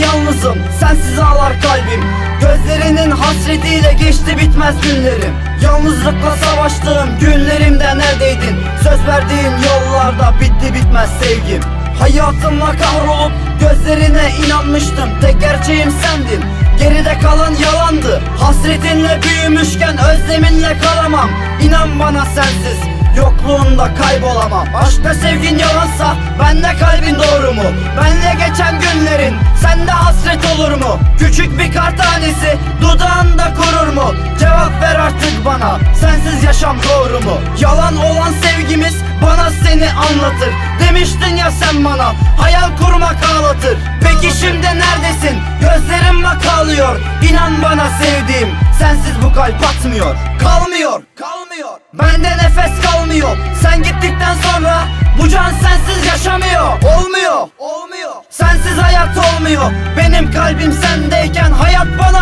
yalnızım Sensiz ağlar kalbim. Gözlerinin hasretiyle geçti bitmez günlerim. Yalnızlıkla savaştığım günlerimde neredeydin? Söz verdiğin yollarda bitti bitmez sevgim. Hayatımla kahrolup gözlerine inanmıştım Tek gerçeğim sendin. Geride kalan yalandı Hasretinle büyümüşken özleminle kalamam. İnan bana sensiz Yokluğunda kaybolamam Aşkta sevgin yalansa bende kalbin doğru mu? Benle geçen günlerin sende hasret olur mu? Küçük bir kar tanesi dudağında kurur mu? Cevap ver artık bana sensiz yaşam doğru mu? Yalan olan sevgimiz bana seni anlatır Demiştin ya sen bana hayal kurmak ağlatır Peki şimdi neredesin? Gözlerim bak ağlıyor İnan bana sevdiğim sensiz bu kalp atmıyor kalmıyor Bende nefes kalmıyor. Sen gittikten sonra bu can sensiz yaşamıyor. Olmuyor, olmuyor. Sensiz hayat olmuyor. Benim kalbim sendeyken hayat bana